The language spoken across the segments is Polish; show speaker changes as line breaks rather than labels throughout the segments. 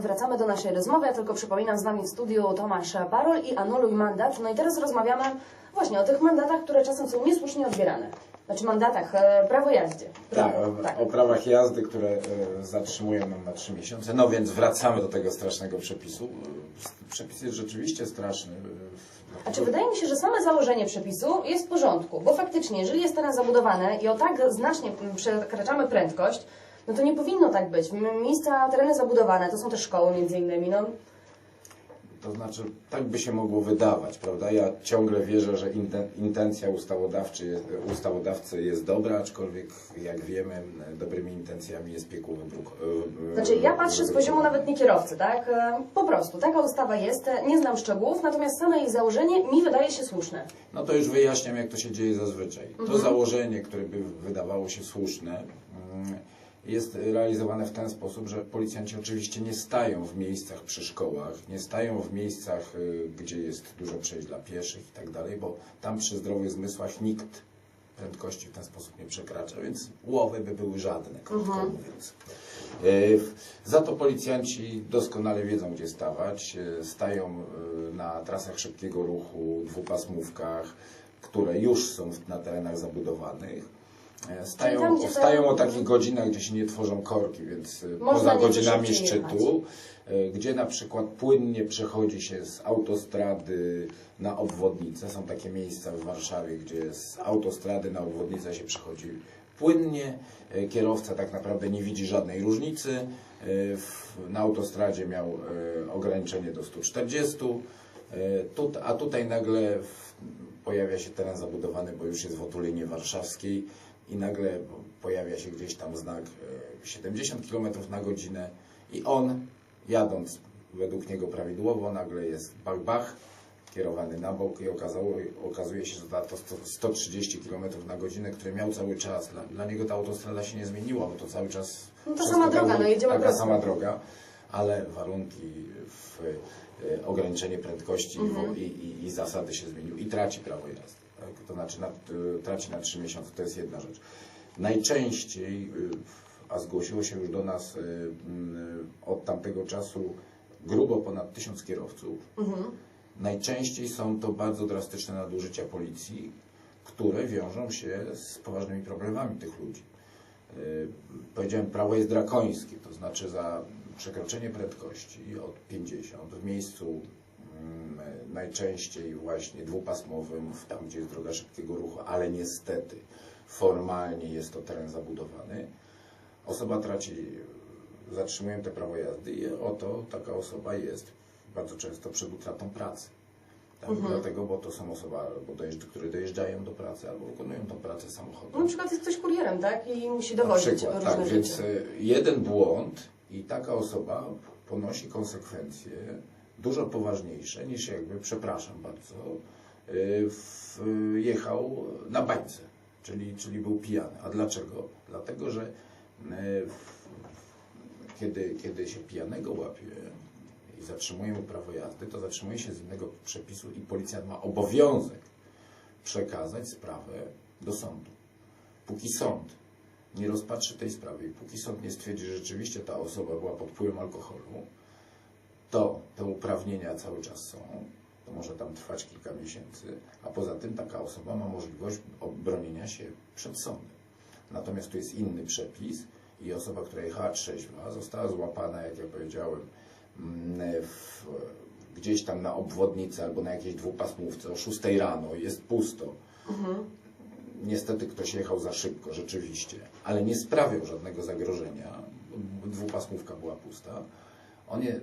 Wracamy do naszej rozmowy. Ja tylko przypominam z nami w studiu Tomasz Parol i Anuluj Mandat. No i teraz rozmawiamy właśnie o tych mandatach, które czasem są niesłusznie odbierane. Znaczy mandatach, e, prawo jazdy.
Tak,
Prawo,
o, prawach jazdy, które e, zatrzymują nam na trzy miesiące. No więc wracamy do tego strasznego przepisu. E, Przepis jest rzeczywiście straszny. E,
Znaczy wydaje mi się, że same założenie przepisu jest w porządku, bo faktycznie, jeżeli jest teren zabudowany i o tak znacznie przekraczamy prędkość, no to nie powinno tak być. Miejsca, tereny zabudowane, to są też szkoły między innymi, no
To znaczy, tak by się mogło wydawać, prawda? Ja ciągle wierzę, że inten- intencja ustawodawczy jest, ustawodawcy jest dobra, aczkolwiek jak wiemy, dobrymi intencjami jest piekło wybruk.
Znaczy, ja patrzę z poziomu nawet nie kierowcy, tak? E, Po prostu, taka ustawa jest, nie znam szczegółów, natomiast same jej założenie mi wydaje się słuszne.
No to już wyjaśniam, jak to się dzieje zazwyczaj. To założenie, które by wydawało się słuszne, mm, jest realizowane w ten sposób, że policjanci oczywiście nie stają w miejscach przy szkołach, nie stają w miejscach, y, gdzie jest dużo przejść dla pieszych i tak dalej, bo tam przy zdrowych zmysłach nikt prędkości w ten sposób nie przekracza, więc łowy by były żadne, krótko mówiąc. Y, Za to policjanci doskonale wiedzą, gdzie stawać. Y, Stają na trasach szybkiego ruchu, dwupasmówkach, które już są na terenach zabudowanych. E, Stają,
tam, gdzie to-
stają o takich godzinach, gdzie się nie tworzą korki, więc y,
Można
poza godzinami szczytu, y, gdzie na przykład płynnie przechodzi się z autostrady na obwodnicę. Są takie miejsca w Warszawie, gdzie z autostrady na obwodnicę się przechodzi płynnie. Kierowca tak naprawdę nie widzi żadnej różnicy. Na autostradzie miał ograniczenie do 140, y, tut- a tutaj nagle pojawia się teren zabudowany, bo już jest w otulinie warszawskiej i nagle pojawia się gdzieś tam znak e, 70 km na godzinę i on jadąc według niego prawidłowo nagle jest bach bach kierowany na bok i okazało, okazuje się, że to sto- 130 km na godzinę, które miał cały czas, dla, dla niego ta autostrada się nie zmieniła, bo to cały czas
No to sama droga, no jedziemy
taka sama droga, ale warunki w e, ograniczenie prędkości wo- i, i, i zasady się zmieniły i traci prawo jazdy. Tak? To znaczy na, y, traci na 3 miesiące, to jest jedna rzecz. Najczęściej, y, a zgłosiło się już do nas y, mm, od tamtego czasu grubo ponad tysiąc kierowców, najczęściej są to bardzo drastyczne nadużycia policji, które wiążą się z poważnymi problemami tych ludzi. Powiedziałem, prawo jest drakońskie, to znaczy za przekroczenie prędkości od 50 w miejscu najczęściej właśnie dwupasmowym, tam gdzie jest droga szybkiego ruchu, ale niestety formalnie jest to teren zabudowany, osoba traci, zatrzymują te prawo jazdy i oto taka osoba jest bardzo często przed utratą pracy. Tak, Dlatego, bo to są osoby, albo dojeżdż, które dojeżdżają do pracy, albo wykonują tą pracę samochodem.
No, na przykład jest ktoś kurierem, tak? I musi dowozić
przykład,
różne
tak,
rzeczy.
więc y, jeden błąd i taka osoba ponosi konsekwencje dużo poważniejsze niż jakby, przepraszam bardzo, y, jechał na bańce, czyli, czyli był pijany. A dlaczego? Dlatego, że y, kiedy, kiedy się pijanego łapie i zatrzymuje mu prawo jazdy, to zatrzymuje się z innego przepisu i policjant ma obowiązek przekazać sprawę do sądu. Póki sąd nie rozpatrzy tej sprawy i póki sąd nie stwierdzi, że rzeczywiście ta osoba była pod wpływem alkoholu, to te uprawnienia cały czas są. To może tam trwać kilka miesięcy, a poza tym taka osoba ma możliwość obronienia się przed sądem. Natomiast tu jest inny przepis i osoba, która jechała trzeźwa, została złapana, jak ja powiedziałem, mm, w, gdzieś tam na obwodnicy albo na jakiejś dwupasmówce o 6 rano, jest pusto. Niestety ktoś jechał za szybko, rzeczywiście, ale nie sprawiał żadnego zagrożenia, bo dwupasmówka była pusta. On je,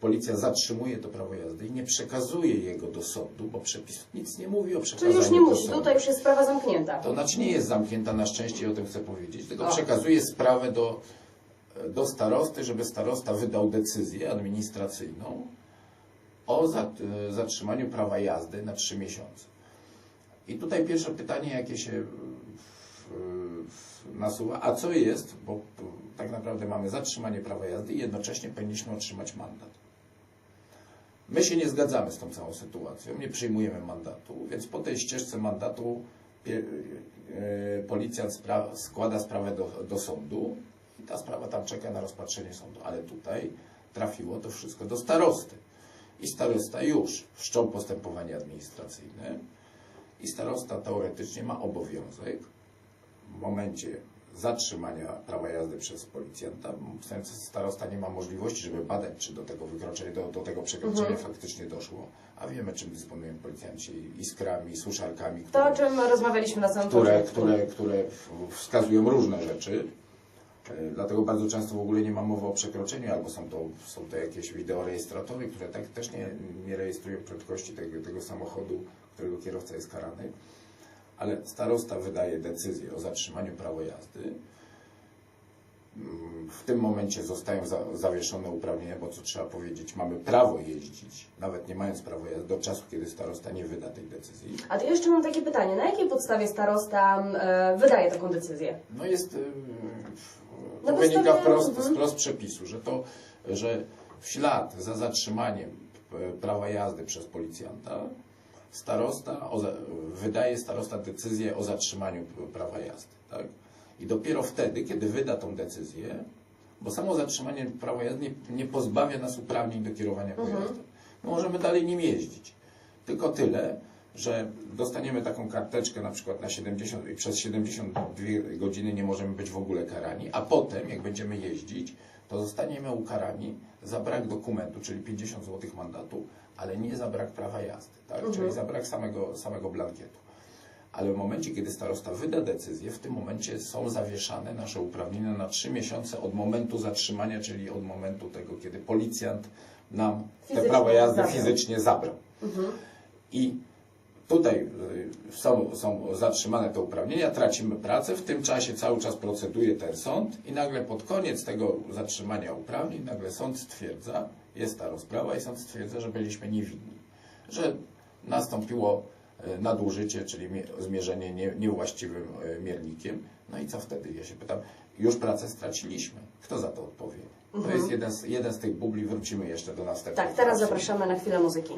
policja zatrzymuje to prawo jazdy i nie przekazuje jego do sądu, bo przepis nic nie mówi o przekazaniu
Czyli już nie musi, tutaj już jest sprawa zamknięta.
To znaczy nie jest zamknięta na szczęście, o tym chcę powiedzieć, tylko
O.
przekazuje sprawę do, do starosty, żeby starosta wydał decyzję administracyjną o e, zatrzymaniu prawa jazdy na trzy miesiące. I tutaj pierwsze pytanie, jakie się nasuwa, a co jest, bo tak naprawdę mamy zatrzymanie prawa jazdy i jednocześnie powinniśmy otrzymać mandat. My się nie zgadzamy z tą całą sytuacją, nie przyjmujemy mandatu, więc po tej ścieżce mandatu pie- e, policjant spra- składa sprawę do, do sądu i ta sprawa tam czeka na rozpatrzenie sądu. Ale tutaj trafiło to wszystko do starosty. I starosta już wszczął postępowanie administracyjne i starosta teoretycznie ma obowiązek w momencie zatrzymania prawa jazdy przez policjanta, w sensie starosta nie ma możliwości, żeby badać, czy do tego wykroczenia, do, do tego przekroczenia faktycznie doszło, a wiemy, czym dysponują policjanci, iskrami, suszarkami,
To, o
które,
czym rozmawialiśmy na samym
które, które, które wskazują różne rzeczy. E, Dlatego bardzo często w ogóle nie ma mowy o przekroczeniu, albo są to, są to jakieś wideorejestratory, które tak też nie, nie rejestrują prędkości tego, tego samochodu, którego kierowca jest karany. Ale starosta wydaje decyzję o zatrzymaniu prawa jazdy. Mm, W tym momencie zostają za, zawieszone uprawnienia, bo co trzeba powiedzieć, mamy prawo jeździć, nawet nie mając prawa jazdy, do czasu, kiedy starosta nie wyda tej decyzji.
A to jeszcze mam takie pytanie. Na jakiej podstawie starosta e, wydaje taką decyzję?
No jest, y,
Na
to wynika wprost,
mhm.
wprost przepisu, że to, że w ślad za zatrzymaniem prawa jazdy przez policjanta starosta o, wydaje starosta decyzję o zatrzymaniu prawa jazdy. Tak? I dopiero wtedy, kiedy wyda tą decyzję, bo samo zatrzymanie prawa jazdy nie, nie pozbawia nas uprawnień do kierowania pojazdem. My możemy dalej nim jeździć. Tylko tyle, że dostaniemy taką karteczkę na przykład na 70 i przez 72 godziny nie możemy być w ogóle karani, a potem jak będziemy jeździć, to zostaniemy ukarani za brak dokumentu, czyli 50 zł mandatu, ale nie za brak prawa jazdy, tak? czyli za brak samego, samego blankietu. Ale w momencie, kiedy starosta wyda decyzję, w tym momencie są zawieszane nasze uprawnienia na 3 miesiące od momentu zatrzymania, czyli od momentu tego, kiedy policjant nam te
Fizycznie
prawo jazdy
zabrał.
fizycznie zabrał. I tutaj y, są, są zatrzymane te uprawnienia, tracimy pracę, w tym czasie cały czas proceduje ten sąd i nagle pod koniec tego zatrzymania uprawnień, nagle sąd stwierdza, jest ta rozprawa i sąd stwierdza, że byliśmy niewinni, że nastąpiło y, nadużycie, czyli mie- zmierzenie nie, niewłaściwym y, miernikiem. No i co wtedy? Ja się pytam, już pracę straciliśmy. Kto za to odpowie? To jest jeden z, jeden z tych bubli, wrócimy jeszcze do następnego.
Tak, teraz zapraszamy na chwilę muzyki.